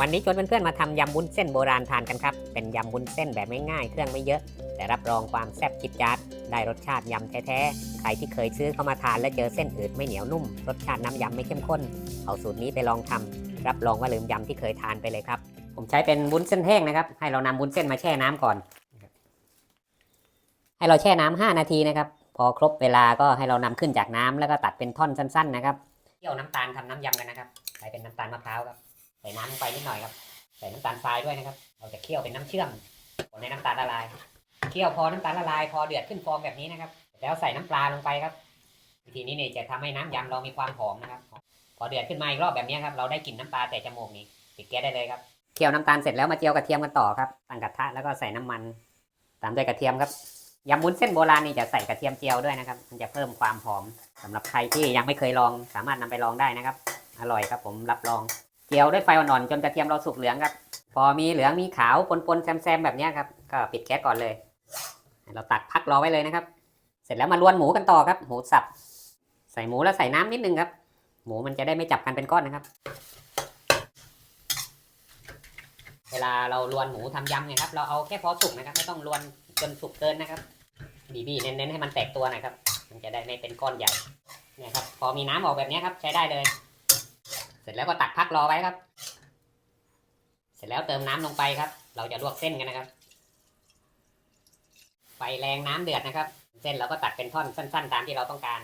วันนี้ชวนเพื่อนๆมาทำยำวุ้นเส้นโบราณทานกันครับ เป็นยำวุ้นเส้นแบบง่ายๆ เครื่องไม่เยอะ แต่รับรองความแซ่บจิดจัดได้รสชาติยำแท้ๆ ใครที่เคยซื้อเข้ามาทานและเจอเส้นอืดไม่เหนียวนุ่ม รสชาติน้ำยำไม่เข้มข้น เอาสูตรนี้ไปลองทำ รับรองว่าลืมยำที่เคยทานไปเลยครับ ผมใช้เป็นวุ้นเส้นแห้งนะครับ ให้เรานำวุ้นเส้นมาแช่น้ำก่อน ให้เราแช่น้ำ5นาทีนะครับ พอครบเวลาก็ให้เรานำขึ้นจากน้ำแล้วก็ตัดเป็นท่อนสั้น ๆ นะครับเคี่ยวน้ำตาลทำน้ำยำกันนะครับใส่เป็นน้ำตาลมะพร้าวครับ ใส่น้ำลงไปนิดหน่อยครับ ใส่น้ำตาลทรายด้วยนะครับ เราจะเคี่ยวเป็นน้ำเชื่อมคนในน้ำตาลละลาย เคี่ยวพอน้ำตาลละลาย พอเดือดขึ้นฟองแบบนี้นะครับ แล้วใส่น้ำปลาลงไปครับ วิธีนี้เนี่ยจะทำให้น้ำยำเรามีความหอมนะครับ พอเดือดขึ้นมาอีกรอบแบบนี้ครับ เราได้กลิ่นน้ำปลาแต่จมูกนี่ปิดแก๊สได้เลยครับ เคี่ยวน้ำตาลเสร็จแล้วมาเจียวกระเทียมกันต่อครับ ตั้งกระทะแล้วก็ใส่น้ำมัน ตามด้วยกระเทียมครับยำวุ้นเส้นโบราณนี่จะใส่กระเทียมเจียวด้วยนะครับ มันจะเพิ่มความหอมสำหรับใครที่ยังไม่เคยลองสามารถนำไปลองได้นะครับ อร่อยครับผมรับรอง เจียวด้วยไฟอ่อนๆจนกระเทียมเราสุกเหลืองครับ พอมีเหลืองมีขาวปนๆแซมๆแบบนี้ครับ ก็ปิดแก๊สก่อนเลย เราตักพักรอไว้เลยนะครับ เสร็จแล้วมาลวนหมูกันต่อครับ หมูสับ ใส่หมูแล้วใส่น้ำนิดนึงครับ หมูมันจะได้ไม่จับกันเป็นก้อนนะครับ เวลาเราลวนหมูทำยำเนี่ยครับ เราเอาแค่พอสุกนะครับ ไม่ต้องลวนจนสุกเกินนะครับ บีบีเน้นๆให้มันแตกตัวนะครับ มันจะได้ไม่เป็นก้อนใหญ่เนี่ยครับ พอมีน้ำออกแบบนี้ครับ ใช้ได้เลย เสร็จแล้วก็ตักพักรอไว้ครับ เสร็จแล้วเติมน้ำลงไปครับ เราจะลวกเส้นกันนะครับ ไฟแรงน้ำเดือดนะครับ เส้นเราก็ตัดเป็นท่อนสั้น ๆ ตามที่เราต้องการ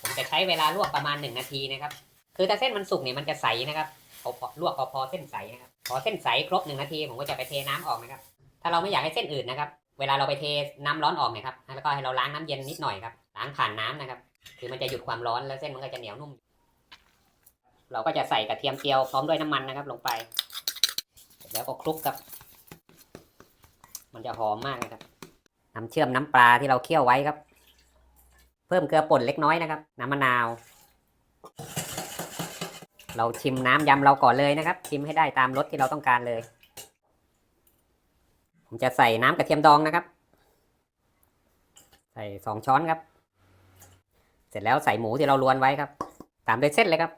ผมจะใช้เวลาลวกประมาณหนึ่งนาทีนะครับ คือถ้าเส้นมันสุกเนี่ยมันจะใสนะครับเอาพอลวกพอพอเส้นใสนะครับ พอเส้นใสครบหนึ่งนาทีผมก็จะไปเทน้ำออกนะครับ ถ้าเราไม่อยากให้เส้นอื่นนะครับ เวลาเราไปเทน้ำร้อนออกเนี่ยครับ แล้วก็ให้เราล้างน้ำเย็นนิดหน่อยครับ ล้างผ่านน้ำนะครับ คือมันจะหยุดความร้อนแล้วเส้นมันก็จะเหนียวนุ่ม เราก็จะใส่กระเทียมเจียวพร้อมด้วยน้ำมันนะครับ ลงไป แล้วก็คลุกครับ มันจะหอมมากนะครับน้ำเชื่อมน้ำปลาที่เราเคี่ยวไว้ครับ เพิ่มเกลือป่นเล็กน้อยนะครับ น้ำมะนาว เราชิมน้ำยำเราก่อนเลยนะครับ ชิมให้ได้ตามรสที่เราต้องการเลย ผมจะใส่น้ำกระเทียมดองนะครับ ใส่สองช้อนครับ เสร็จแล้วใส่หมูที่เราลวนไว้ครับ ตามด้วยเส้นเลยครับ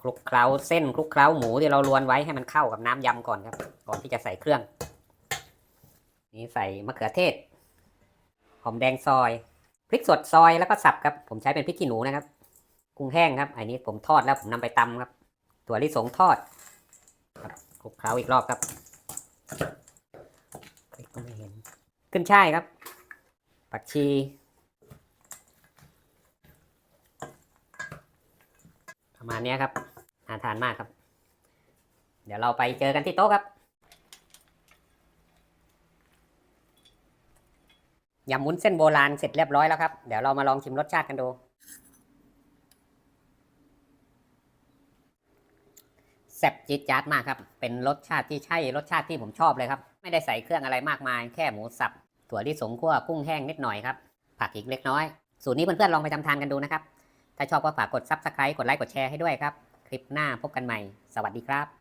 คลุกเคล้าเส้นคลุกเคล้าหมูที่เราลวนไว้ให้มันเข้ากับน้ำยำก่อนครับ ก่อนที่จะใส่เครื่อง นี่ใส่มะเขือเทศหอมแดงซอยพริกสดซอยแล้วก็สับครับ ผมใช้เป็นพริกขี้หนูนะครับ กุ้งแห้งครับอันนี้ผมทอดแล้วผมนำไปตำครับ ตัวลิสงทอดครับคลุกเคล้าอีกรอบครับไม่เห็นขึ้นช่ายครับ ผักชีประมาณนี้ครับน่าทานมากครับ เดี๋ยวเราไปเจอกันที่โต๊ะครับยำวุ้นเส้นโบราณเสร็จเรียบร้อยแล้วครับ เดี๋ยวเรามาลองชิมรสชาติกันดู แซ่บจี๊ดจ๊าดมากครับ เป็นรสชาติที่ใช่รสชาติที่ผมชอบเลยครับ ไม่ได้ใส่เครื่องอะไรมากมาย แค่หมูสับ ถั่วลิสงคั่วกุ้งแห้งนิดหน่อยครับ ผักอีกเล็กน้อย สูตรนี้เพื่อนๆลองไปทำทานกันดูนะครับ ถ้าชอบก็ฝากกด Subscribe กดไลค์กดแชร์ให้ด้วยครับ คลิปหน้าพบกันใหม่ สวัสดีครับ